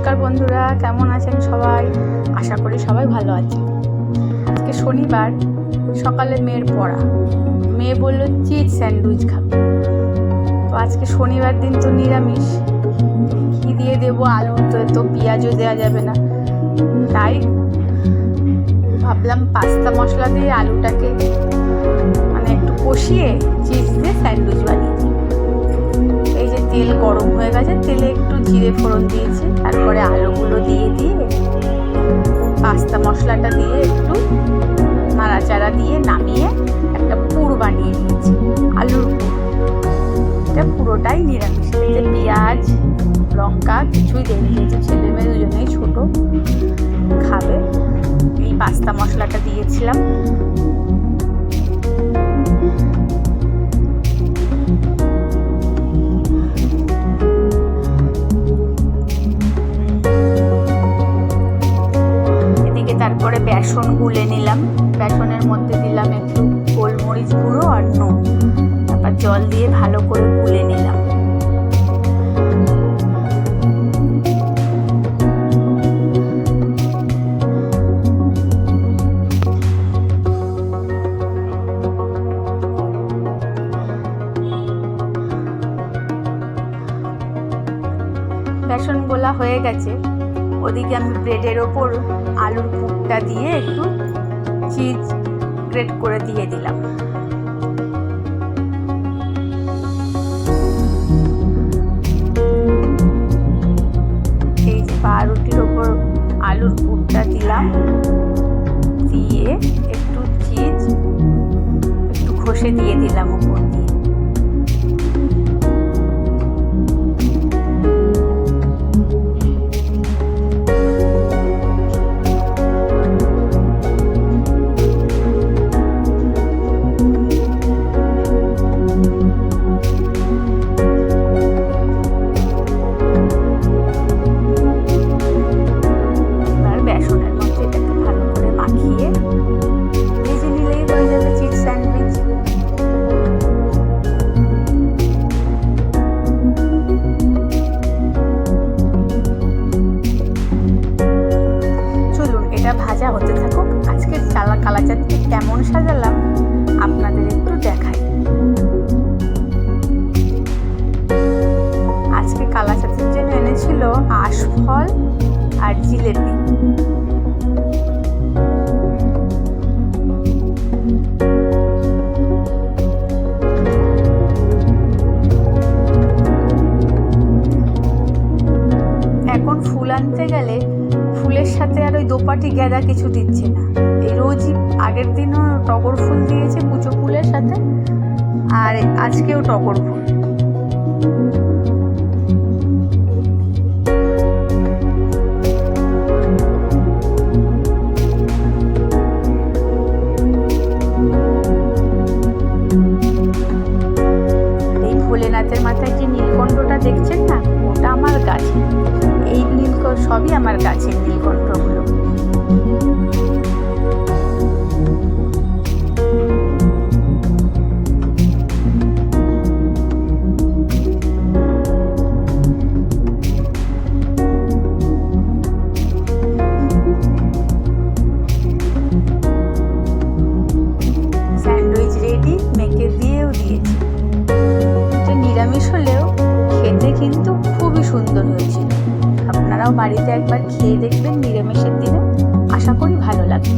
নমস্কার বন্ধুরা, কেমন আছেন সবাই? আশা করি সবাই ভালো আছে আজকে শনিবার, সকালে মেয়ের পড়া। মেয়ে বলল, চিজ স্যান্ডউইচ খাবে। তো আজকে শনিবার দিন তো নিরামিষ। কী দিয়ে দেবো আলু, তো তো পেঁয়াজও দেওয়া যাবে না। তাই ভাবলাম, পাস্তা মশলা দিয়ে আলুটাকে মানে একটু কষিয়ে চিজ দিয়ে স্যান্ডউইচ গরম হয়ে গেছে, তেলে একটু জিরে ফোড়ন দিয়েছি, তারপরে আলুগুলো দিয়ে দিয়ে পাস্তা মশলাটা দিয়ে একটু নাড়াচাড়া দিয়ে নামিয়ে একটা পুর বানিয়ে নিয়েছি, আলুর এটা পুরোটাই নিরামিষ। এতে পেঁয়াজ, লঙ্কা কিছুই দেয়নি যেহেতু ছেলে মেয়ে দুজনেই ছোটো, খাবে। এই পাস্তা মশলাটা দিয়েছিলাম। বেসন গুলে নিলাম। বেসনের মধ্যে দিলাম একটু গোলমরিচ গুঁড়ো আর নুন। তারপর জল দিয়ে ভালো করে গুলে নিলাম। বেসন গোলা হয়ে গেছে। ওদিকে আমি ব্রেডের ওপর আলুর পুরটা দিয়ে একটু চিজ গ্রেট করে দিয়ে দিলাম। এই পাউরুটির ওপর আলুর পুরটা দিলাম। দিয়ে একটু চিজ একটু ঘষে দিয়ে দিলাম ওপর। কেমন সাজালাম, আপনাদের একটু দেখাই। আজকে কালা চাটনির জন্য এনেছিল আশফল আর জিলেপি। এখন ফুল আনতে গেলে দোপাটি গেঁদা কিছু দিচ্ছে না। এই রোজই আগের দিনও টগর ফুল দিয়েছে কুচো ফুলের সাথে, আর আজকেও টগর ফুল। কিন্তু খুবই সুন্দর হয়েছিল। আপনারাও বাড়িতে একবার খেয়ে দেখবেন নিরামিষের দিনে। আশা করি ভালো লাগবে।